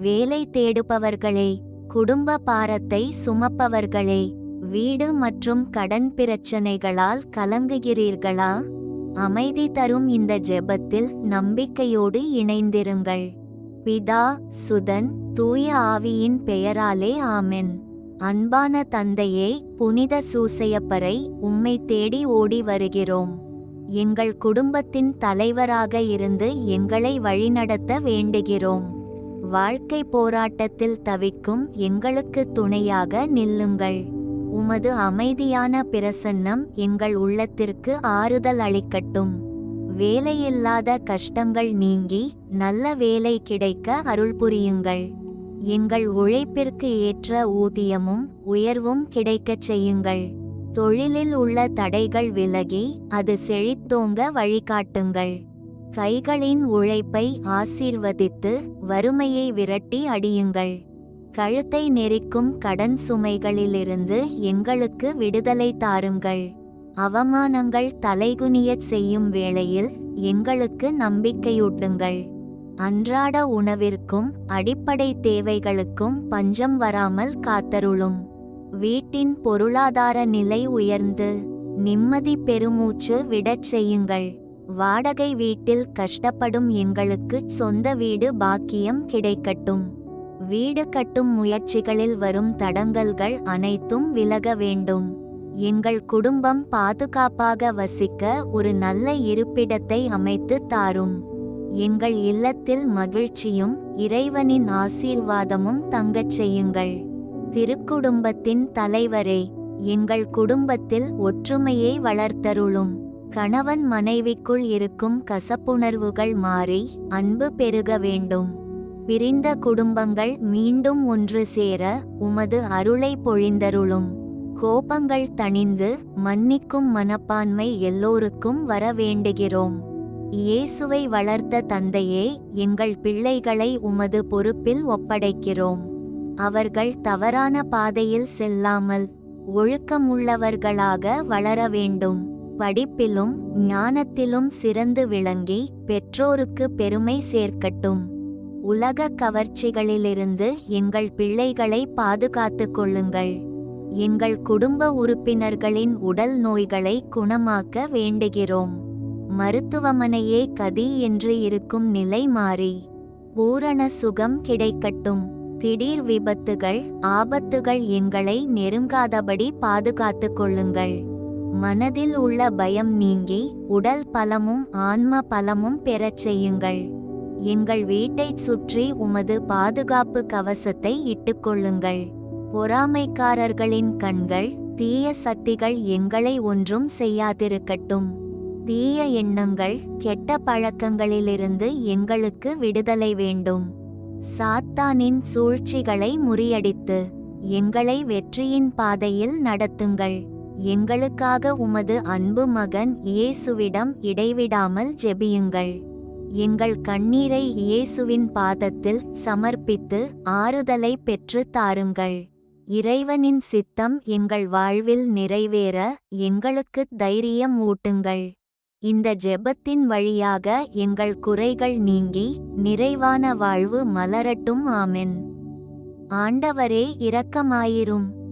வேலை தேடுபவர்களே குடும்ப பாரத்தை சுமப்பவர்களே வீடு மற்றும் கடன் பிரச்சனைகளால் கலங்குகிறீர்களா? அமைதி தரும் இந்த ஜெபத்தில் நம்பிக்கையோடு இணைந்திருங்கள். பிதா சுதன் தூய ஆவியின் பெயராலே ஆமென். அன்பான தந்தையே புனித சூசையப்பரை உம்மை தேடி ஓடி வருகிறோம். எங்கள் குடும்பத்தின் தலைவராக இருந்து எங்களை வழிநடத்த வேண்டுகிறோம். வாழ்க்கை போராட்டத்தில் தவிக்கும் எங்களுக்கு துணையாக நில்லுங்கள். உமது அமைதியான பிரசன்னம் எங்கள் உள்ளத்திற்கு ஆறுதல் அளிக்கட்டும். வேலையில்லாத கஷ்டங்கள் நீங்கி நல்ல வேலை கிடைக்க அருள் புரியுங்கள். எங்கள் உழைப்பிற்கு ஏற்ற ஊதியமும் உயர்வும் கிடைக்கச் செய்யுங்கள். தொழிலில் உள்ள தடைகள் விலகி அது செழித்தோங்க வழிகாட்டுங்கள். கைகளின் உழைப்பை ஆசீர்வதித்து வறுமையை விரட்டி அடியுங்கள். கழுத்தை நெரிக்கும் கடன் சுமைகளிலிருந்து எங்களுக்கு விடுதலை தாருங்கள். அவமானங்கள் தலைகுனியச் செய்யும் வேளையில் எங்களுக்கு நம்பிக்கையூட்டுங்கள். அன்றாட உணவிற்கும் அடிப்படை தேவைகளுக்கும் பஞ்சம் வராமல் காத்தருளும். வீட்டின் பொருளாதார நிலை உயர்ந்து நிம்மதி பெருமூச்சு விடச் செய்யுங்கள். வாடகை வீட்டில் கஷ்டப்படும் எங்களுக்கு சொந்த வீடு பாக்கியம் கிடைக்கட்டும். வீடு கட்டும் முயற்சிகளில் வரும் தடங்கல்கள் அனைத்தும் விலக வேண்டும். எங்கள் குடும்பம் பாதுகாப்பாக வசிக்க ஒரு நல்ல இருப்பிடத்தை அமைத்து தாரும். எங்கள் இல்லத்தில் மகிழ்ச்சியும் இறைவனின் ஆசீர்வாதமும் தங்கச் செய்யுங்கள். திருக்குடும்பத்தின் தலைவரே எங்கள் குடும்பத்தில் ஒற்றுமையை வளர்த்தருளும். கணவன் மனைவிக்குள் இருக்கும் கசப்புணர்வுகள் மாறி அன்பு பெருக வேண்டும். பிரிந்த குடும்பங்கள் மீண்டும் ஒன்று சேர உமது அருளை பொழிந்தருளும். கோபங்கள் தணிந்து மன்னிக்கும் மனப்பான்மை எல்லோருக்கும் வர வேண்டுகிறோம். இயேசுவை வளர்த்த தந்தையே எங்கள் பிள்ளைகளை உமது பொறுப்பில் ஒப்படைக்கிறோம். அவர்கள் தவறான பாதையில் செல்லாமல் ஒழுக்கமுள்ளவர்களாக வளர வேண்டும். படிப்பிலும் ஞானத்திலும் சிறந்து விளங்கி பெற்றோருக்கு பெருமை சேர்க்கட்டும். உலக கவர்ச்சிகளிலிருந்து எங்கள் பிள்ளைகளை பாதுகாத்து கொள்ளுங்கள். எங்கள் குடும்ப உறுப்பினர்களின் உடல் நோய்களை குணமாக்க வேண்டுகிறோம். மருத்துவமனையே கதி என்று இருக்கும் நிலை மாறி பூரண சுகம் கிடைக்கட்டும். திடீர் விபத்துகள் ஆபத்துகள் எங்களை நெருங்காதபடி பாதுகாத்து கொள்ளுங்கள். மனதில் உள்ள பயம் நீங்கி உடல் பலமும் ஆன்ம பலமும் பெறச் செய்யுங்கள். எங்கள் வீட்டைச் சுற்றி உமது பாதுகாப்பு கவசத்தை இட்டுக்கொள்ளுங்கள் பொறாமைக்காரர்களின் கண்கள் தீய சக்திகள் எங்களை ஒன்றும் செய்யாதிருக்கட்டும். தீய எண்ணங்கள் கெட்ட பழக்கங்களிலிருந்து எங்களுக்கு விடுதலை வேண்டும். சாத்தானின் சூழ்ச்சிகளை முறியடித்து எங்களை வெற்றியின் பாதையில் நடத்துங்கள். எங்களுக்காக உமது அன்பு மகன் இயேசுவிடம் இடைவிடாமல் ஜெபியுங்கள். எங்கள் கண்ணீரை இயேசுவின் பாதத்தில் சமர்ப்பித்து ஆறுதலை பெற்று தாருங்கள். இறைவனின் சித்தம் எங்கள் வாழ்வில் நிறைவேற எங்களுக்கு தைரியம் ஊட்டுங்கள். இந்த ஜெபத்தின் வழியாக எங்கள் குறைகள் நீங்கி நிறைவான வாழ்வு மலரட்டும் ஆமென். ஆண்டவரே இரக்கமாயிரும்.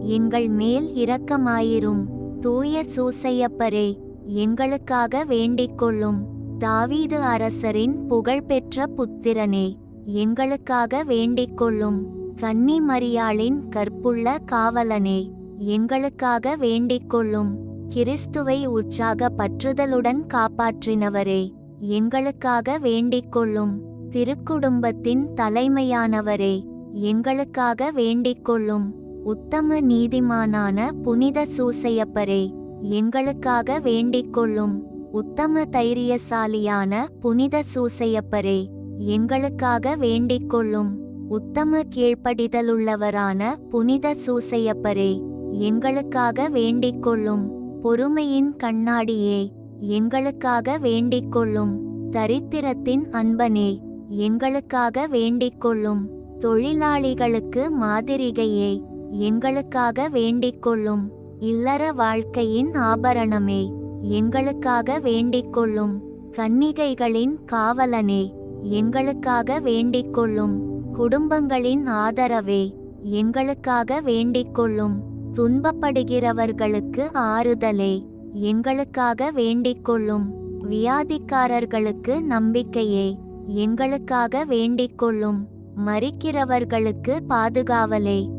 எங்கள் மேல் இரக்கமாயிரும். தூய சூசையப்பரே எங்களுக்காக வேண்டிக்கொள்ளும். தாவீது அரசரின் புகழ்பெற்ற புத்திரனே எங்களுக்காக வேண்டிக்கொள்ளும். கன்னி மரியாளின் கற்புள்ள காவலனே எங்களுக்காக வேண்டிக்கொள்ளும். கிறிஸ்துவை உற்சாக பற்றுதலுடன் காப்பாற்றினவரே எங்களுக்காக வேண்டிக்கொள்ளும். திருக்குடும்பத்தின் தலைமையானவரே எங்களுக்காக வேண்டிக்கொள்ளும். உத்தம நீதிமானான புனித சூசையப்பரே எங்களுக்காக வேண்டிக்கொள்ளும் உத்தம தைரியசாலியான புனித சூசையப்பரே எங்களுக்காக வேண்டிக்கொள்ளும் உத்தம கீழ்ப்படிதலுள்ளவரான புனித சூசையப்பரே எங்களுக்காக வேண்டிக் கொள்ளும் பொறுமையின் கண்ணாடியே எங்களுக்காக வேண்டிக் கொள்ளும் தரித்திரத்தின் அன்பனே எங்களுக்காக வேண்டிக் கொள்ளும் தொழிலாளிகளுக்கு மாதிரிகையே. எங்களுக்காக வேண்டிக்கொள்ளும். இல்லற வாழ்க்கையின் ஆபரணமே. எங்களுக்காக வேண்டிக்கொள்ளும். கன்னிகைகளின் காவலனே. எங்களுக்காக வேண்டிக்கொள்ளும். குடும்பங்களின் ஆதரவே. எங்களுக்காக வேண்டிக்கொள்ளும். துன்பப்படுகிறவர்களுக்கு ஆறுதலே. எங்களுக்காக வேண்டிக்கொள்ளும். வியாதிக்காரர்களுக்கு நம்பிக்கையே. எங்களுக்காக வேண்டிக்கொள்ளும். மறிக்கிறவர்களுக்கு பாதுகாவலே.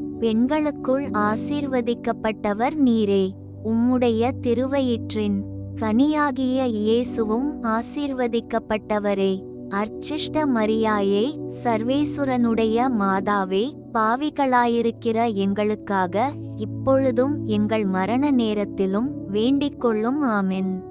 பெண்களுக்குள் ஆசீர்வதிக்கப்பட்டவர் நீரே. உம்முடைய திருவயிற்றின் கனியாகிய இயேசுவும் ஆசீர்வதிக்கப்பட்டவரே. அர்ச்சிஷ்ட மரியாயே சர்வேசுரனுடைய மாதாவே பாவிகளாயிருக்கிற எங்களுக்காக இப்பொழுதும் எங்கள் மரண நேரத்திலும் வேண்டிக் கொள்ளும் ஆமென்.